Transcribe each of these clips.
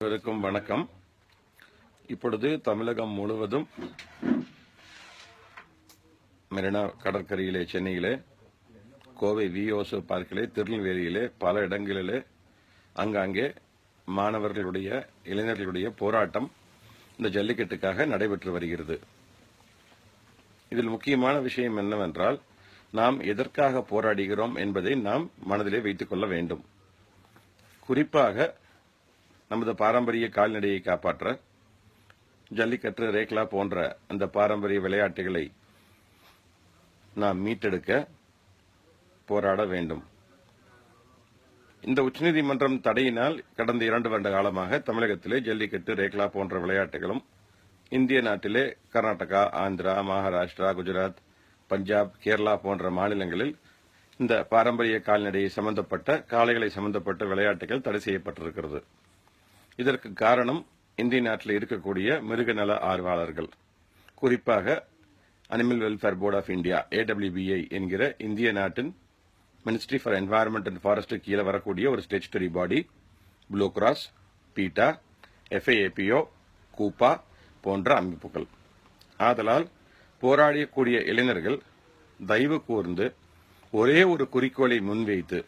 அனைவருக்கும் வணக்கம். இப்பொழுது தமிழகம் முழுவதும் மெரினா கடற்கரையிலே சென்னையிலே கோவை விஓசோ பார்க்கிலே திருநெல்வேலியிலே பல இடங்களிலே அங்காங்கே மாணவர்களுடைய இளைஞர்களுடைய போராட்டம் இந்த ஜல்லிக்கட்டுக்காக நடைபெற்று வருகிறது. இதில் முக்கியமான விஷயம் என்னவென்றால் நாம் எதற்காக போராடுகிறோம் என்பதை நாம் மனதிலே வைத்துக் கொள்ள வேண்டும். குறிப்பாக நமது பாரம்பரிய கால்நடையை காப்பாற்ற ஜல்லிக்கட்டு ரேக்லா போன்ற அந்த பாரம்பரிய விளையாட்டுகளை நாம் மீட்டெடுக்க போராட வேண்டும். இந்த உச்சநீதிமன்றம் தடையினால் கடந்த இரண்டு வருட காலமாக தமிழகத்திலே ஜல்லிக்கட்டு ரேக்லா போன்ற விளையாட்டுகளும் இந்திய நாட்டிலே கர்நாடகா ஆந்திரா மகாராஷ்டிரா குஜராத் பஞ்சாப் கேரளா போன்ற மாநிலங்களில் இந்த பாரம்பரிய கால்நடை சம்பந்தப்பட்ட காளைகளை சம்பந்தப்பட்ட விளையாட்டுகள் தடை செய்யப்பட்டிருக்கிறது. இதற்கு காரணம் இந்திய நாட்டில் இருக்கக்கூடிய மிருகநல ஆர்வலர்கள். குறிப்பாக animal welfare board of India AWBI என்கிற இந்திய நாட்டின் ministry for environment and forest கீழே வரக்கூடிய ஒரு statutory body blue cross PETA FIAPO CUPA போன்ற அமைப்புகள். ஆதலால் போராடியக்கூடிய இளைஞர்கள் தயவு கூர்ந்து ஒரே ஒரு குறிக்கோளை முன்வைத்து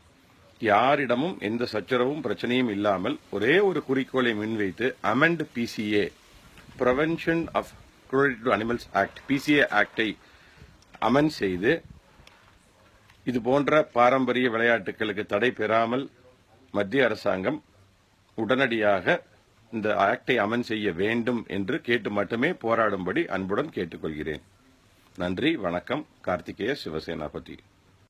யாரிடமும் எந்த சச்சரவும் பிரச்சனையும் இல்லாமல் ஒரே ஒரு குறிக்கோளை முன்வைத்து amend PCA prevention of cruelty to animals act PCA ஆக்டை amend செய்து இது போன்ற பாரம்பரிய விளையாட்டுகளுக்கு தடை பெறாமல் மத்திய அரசாங்கம் உடனடியாக இந்த ஆக்டை அமன் செய்ய வேண்டும் என்று கேட்டு மட்டுமே போராடும்படி அன்புடன் கேட்டுக்கொள்கிறேன். நன்றி வணக்கம். கார்த்திகேய சிவசேனாபதி.